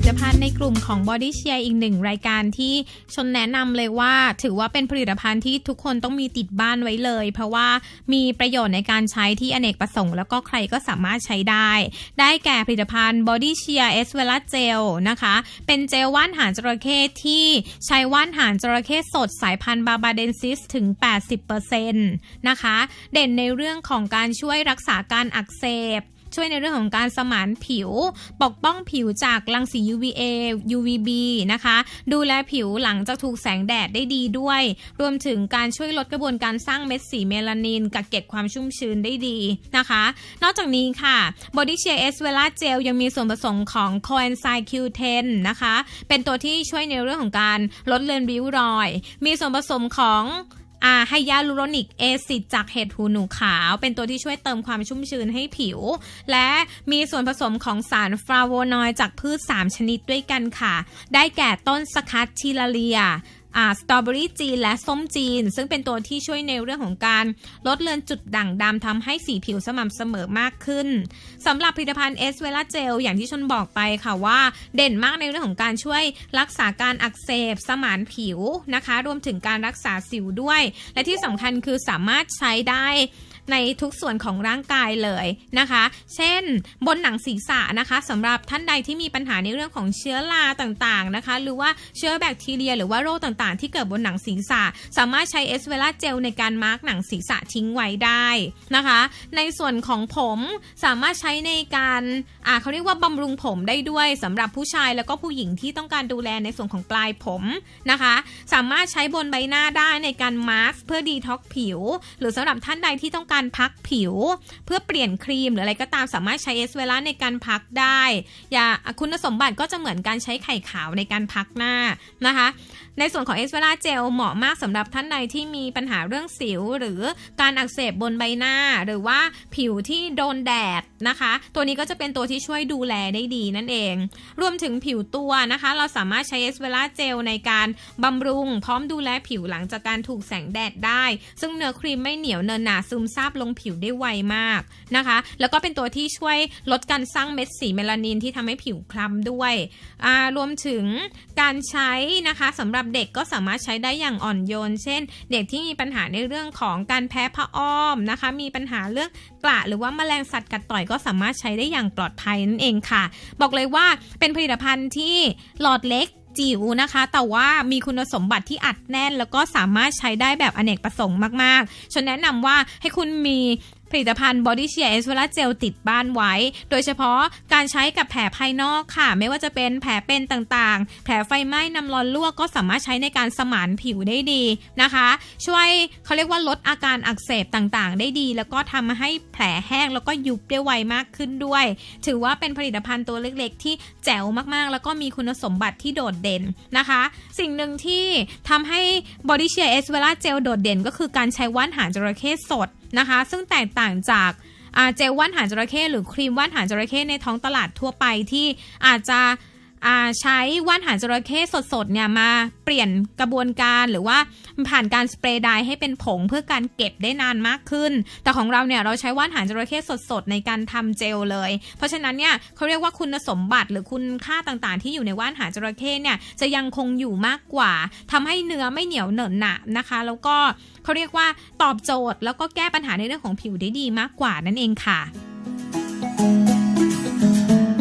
ลิตภัณฑ์ในกลุ่มของ Body Share อีกหนึ่งรายการที่ชนแนะนำเลยว่า ถือว่าเป็นผลิตภัณฑ์ที่ทุกคนต้องมีติดบ้านไว้เลย เพราะว่ามีประโยชน์ในการใช้ที่อเนกประสงค์ แล้วก็ใครก็สามารถใช้ได้ ได้แก่ผลิตภัณฑ์ Body Share S v e l a Gel นะคะ เป็นเจลว่านหางจระเข้ที่ใช้ว่านหางจระเข้สดสายพันธุ์บาบาเดนซิสถึง 80%นะคะ เด่นในเรื่องของการช่วยรักษาการอักเสบ ช่วยในเรื่องของการสมานผิว ปกป้องผิวจากรังสี UVA UVB นะคะ ดูแลผิวหลังจากถูกแสงแดดได้ดีด้วย รวมถึงการช่วยลดกระบวนการสร้างเม็ดสีเมลานินกักเก็บความชุ่มชื้นได้ดีนะคะ นอกจากนี้ค่ะ Body Share S v e l a Gel ยังมีส่วนผสมของ c o e n z y m Q10 นะคะ เป็นตัวที่ช่วยในเรื่องของการลดเลือนริ้วรอย มีส่วนผสมของ อาไฮยาลูโรนิกแอซิดจากเห็ดหูหนูขาว เป็นตัวที่ช่วยเติมความชุ่มชื้นให้ผิว และมีส่วนผสมของสารฟลาโวนอยด์จากพืช 3 ชนิดด้วยกันค่ะ ได้แก่ต้นสคัตชิลาเลีย สตรอเบอรี่จีนและส้มจีน ซึ่งเป็นตัวที่ช่วยในเรื่องของการลดเลือนจุดด่างดำทำให้สีผิวสม่ำเสมอมากขึ้นสำหรับผลิตภัณฑ์เอสเวลาเจลอย่างที่ชนบอกไปค่ะว่าเด่นมากในเรื่องของการช่วยรักษาการอักเสบสมานผิวนะคะ รวมถึงการรักษาสิวด้วย และที่สำคัญคือสามารถใช้ได้ ในทุกส่วนของร่างกายเลยนะคะ เช่น บนหนังศีรษะนะคะสำหรับท่านใดที่มีปัญหาในเรื่องของเชื้อราต่างๆนะคะ หรือว่าเชื้อแบคทีเรีย หรือว่าโรคต่างๆ ที่เกิดบนหนังศีรษะ สามารถใช้เอสเวลาเจลในการมาร์กหนังศีรษะทิ้งไว้ได้นะคะ ในส่วนของผมสามารถใช้ในการอ่าเขาเรียกว่าบำรุงผมได้ด้วยสำหรับผู้ชายแล้วก็ผู้หญิงที่ต้องการดูแลในส่วนของปลายผมนะคะ สามารถใช้บนใบหน้าได้ในการมาร์กเพื่อดีท็อกผิว หรือสำหรับท่านใดที่ต้องการการพักผิว เพื่อเปลี่ยนครีมหรืออะไรก็ตามสามารถใช้เอสเวลาในการพักได้อย่าคุณสมบัติก็จะเหมือนการใช้ไข่ขาวในการพักหน้านะคะ ในส่วนของเอสเวลาเจลเหมาะมากสำหรับท่านใดที่มีปัญหาเรื่องสิว หรือการอักเสบบนใบหน้า หรือว่าผิวที่โดนแดดนะคะ ตัวนี้ก็จะเป็นตัวที่ช่วยดูแลได้ดีนั่นเอง รวมถึงผิวตัวนะคะ เราสามารถใช้เอสเวลาเจลในการบำรุง พร้อมดูแลผิวหลังจากการถูกแสงแดดได้ ซึ่งเนื้อครีมไม่เหนียวเนินหนาซึมซาบลงผิวได้ไวมากนะคะ แล้วก็เป็นตัวที่ช่วยลดการสร้างเม็ดสีเมลานินที่ทำให้ผิวคล้ำด้วย รวมถึงการใช้นะคะสำหรับเด็กก็สามารถใช้ได้อย่างอ่อนโยน เช่น เด็กที่มีปัญหาในเรื่องของการแพ้ผ้าอ้อมนะคะ มีปัญหาเรื่องกระหรือว่าแมลงสัตว์กัดต่อยก็สามารถใช้ได้อย่างปลอดภัยนั่นเองค่ะ บอกเลยว่าเป็นผลิตภัณฑ์ที่หลอดเล็ก จิ๋วนะคะ แต่ว่ามีคุณสมบัติที่อัดแน่น แล้วก็สามารถใช้ได้แบบอเนกประสงค์มากๆฉันแนะนำว่าให้คุณมี ผลิตภัณฑ์ Body Share S เวลาเจลติดบ้านไว้ โดยเฉพาะการใช้กับแผลภายนอกค่ะ ไม่ว่าจะเป็นแผลเป็นต่างๆ แผลไฟไหม้น้ำร้อนลวกก็สามารถใช้ในการสมานผิวได้ดีนะคะ ช่วยเขาเรียกว่าลดอาการอักเสบต่างๆ ได้ดี แล้วก็ทำให้แผลแห้งแล้วก็ยุบได้ไวมากขึ้นด้วย ถือว่าเป็นผลิตภัณฑ์ตัวเล็กๆ ที่แจ๋วมากๆ แล้วก็มีคุณสมบัติที่โดดเด่นนะคะ สิ่งหนึ่งที่ทำให้ Body Share S เวลาเจลโดดเด่น ก็คือการใช้ว่านหางจระเข้สดนะคะ ซึ่งแตกต่างจากเจลว่านหางจระเข้หรือครีมว่านหางจระเข้ในท้องตลาดทั่วไปที่อาจจะ ใช้ว่านหางจระเข้สดๆเนี่ยมาเปลี่ยนกระบวนการหรือว่าผ่านการสเปรย์ไดร์ให้เป็นผงเพื่อการเก็บได้นานมากขึ้น แต่ของเราเนี่ยเราใช้ว่านหางจระเข้สดๆในการทำเจลเลย เพราะฉะนั้นเนี่ยเขาเรียกว่าคุณสมบัติหรือคุณค่าต่างๆ ที่อยู่ในว่านหางจระเข้เนี่ยจะยังคงอยู่มากกว่าทำให้เนื้อไม่เหนียวเหนอะหนะนะคะ แล้วก็เขาเรียกว่าตอบโจทย์ แล้วก็แก้ปัญหาในเรื่องของผิวได้ดีมากกว่านั่นเองค่ะ